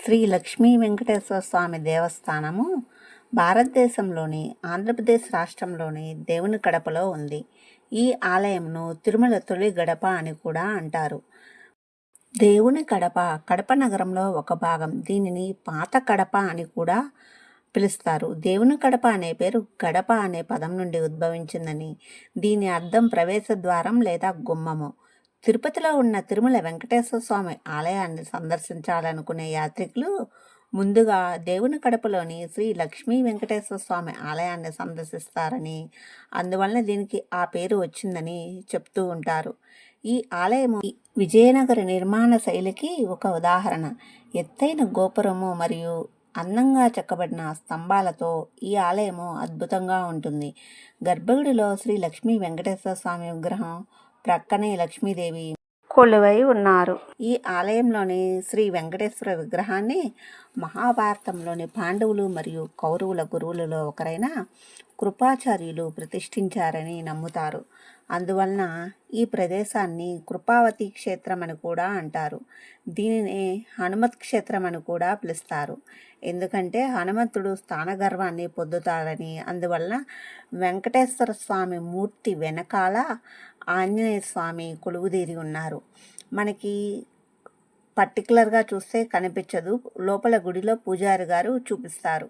శ్రీ లక్ష్మీ వెంకటేశ్వర స్వామి దేవస్థానము భారతదేశంలోని ఆంధ్రప్రదేశ్ రాష్ట్రంలోని దేవుని కడపలో ఉంది. ఈ ఆలయంను తిరుమల తొలి గడప అని కూడా అంటారు. దేవుని కడప కడప నగరంలో ఒక భాగం దీనిని పాత కడప అని కూడా పిలుస్తారు. దేవుని కడప అనే పేరు గడప అనే పదం నుండి ఉద్భవించిందని దీని అర్థం ప్రవేశ ద్వారం లేదా గుమ్మము. తిరుపతిలో ఉన్న తిరుమల వెంకటేశ్వర స్వామి ఆలయాన్ని సందర్శించాలనుకునే యాత్రికులు ముందుగా దేవుని కడపలోని శ్రీ లక్ష్మీ వెంకటేశ్వర స్వామి ఆలయాన్ని సందర్శిస్తారని అందువలన దీనికి ఆ పేరు వచ్చిందని చెప్తూ ఉంటారు. ఈ ఆలయము విజయనగర నిర్మాణ శైలికి ఒక ఉదాహరణ. ఎత్తైన గోపురము మరియు అందంగా చెక్కబడిన స్తంభాలతో ఈ ఆలయము అద్భుతంగా ఉంటుంది. గర్భగుడిలో శ్రీ లక్ష్మీ వెంకటేశ్వర స్వామి విగ్రహం ప్రక్కనే లక్ష్మీదేవి కొలువై ఉన్నారు. ఈ ఆలయంలోని శ్రీ వెంకటేశ్వర విగ్రహాన్ని మహాభారతంలోని పాండవులు మరియు కౌరవుల గురువులలో ఒకరైన కృపాచార్యులు ప్రతిష్ఠించారని నమ్ముతారు. అందువలన ఈ ప్రదేశాన్ని కృపావతి క్షేత్రం అని కూడా అంటారు. దీనినే హనుమత్ క్షేత్రం అని కూడా పిలుస్తారు. ఎందుకంటే హనుమంతుడు స్థానగర్వాన్ని పొందుతాడని అందువలన వెంకటేశ్వర స్వామి మూర్తి వెనకాల ఆంజనేయ స్వామి కొలువుదీరి ఉన్నారు. మనకి పర్టికులర్గా చూస్తే కనిపించదు. లోపల గుడిలో పూజారి గారు చూపిస్తారు.